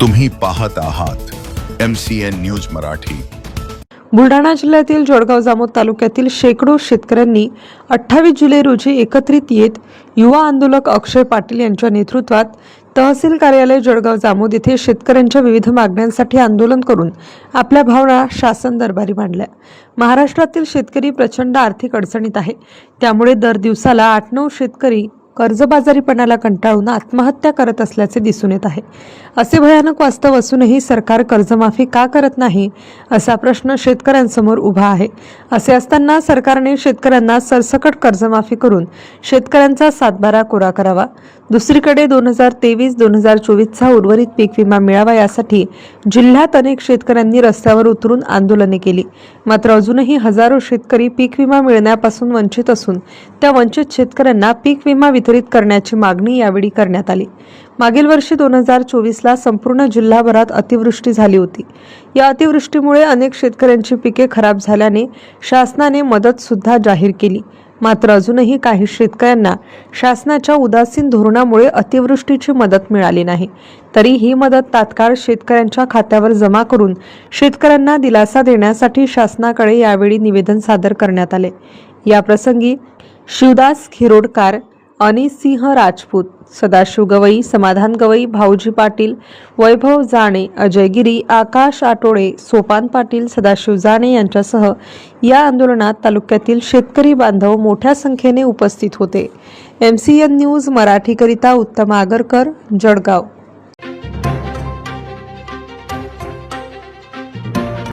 तुम्ही पाहत आहात M C N news Marathi. Buldhana जिल्ह्यातील जळगाव जामोद तालुक्यातील शेकडो शेतकऱ्यांनी अठ्ठावीस जुलै रोजी एकत्रित येत युवा आंदोलक अक्षय पाटील यांच्या नेतृत्वात तहसील कार्यालय जळगाव जामोद येथे शेतकऱ्यांच्या विविध मागण्यांसाठी आंदोलन करून आपल्या भावना शासन दरबारी मांडल्या. महाराष्ट्रातील शेतकरी प्रचंड आर्थिक अडचणीत आहे. त्यामुळे दर दिवसाला आठ नऊ शेतकरी कर्जबाजारीपणाला कंटाळून आत्महत्या करत असल्याचे दिसून येत आहे. असे भयानक वास्तव असूनही सरकार कर्जमाफी का करत नाही असा प्रश्न शेतकऱ्यांसमोर उभा आहे. असे असताना सरकारने शेतकऱ्यांना सरसकट कर्जमाफी करून शेतकऱ्यांचा सातबारा कोरा करावा. दुसरीकडे दोन हजार तेवीस दोन हजार चोवीसचा उर्वरित पीक विमा मिळावा यासाठी जिल्ह्यात अनेक शेतकऱ्यांनी रस्त्यावर उतरून आंदोलने केली. मात्र अजूनही हजारो शेतकरी पीक विमा मिळण्यापासून वंचित असून त्या वंचित शेतकऱ्यांना पीक विमा वितरित करण्याची मागणी यावेळी करण्यात आली. मागील वर्षी दोन हजार चोवीसला संपूर्ण जिल्हाभरात अतिवृष्टी झाली होती. या अतिवृष्टीमुळे अनेक शेतकऱ्यांची पिके खराब झाल्याने शासनाने मदतसुद्धा जाहीर केली. मात्र अजूनही काही शेतकऱ्यांना शासनाच्या उदासीन धोरणामुळे अतिवृष्टीची मदत मिळाली नाही. तरी ही मदत तात्काळ शेतकऱ्यांच्या खात्यावर जमा करून शेतकऱ्यांना दिलासा देण्यासाठी शासनाकडे यावेळी निवेदन सादर करण्यात आले. या प्रसंगी शिवदास खिरोडकार अनिसिंह राजपूत सदाशिव गवई समाधान गवई भाऊजी पाटील वैभव जाणे अजय गिरी आकाश आटोळे सोपान पाटील सदाशिव जाणे यांच्यासह या आंदोलनात तालुक्यातील शेतकरी बांधव मोठ्या संख्येने उपस्थित होते. एम सी एन न्यूज मराठीकरिता उत्तम आगरकर जळगाव.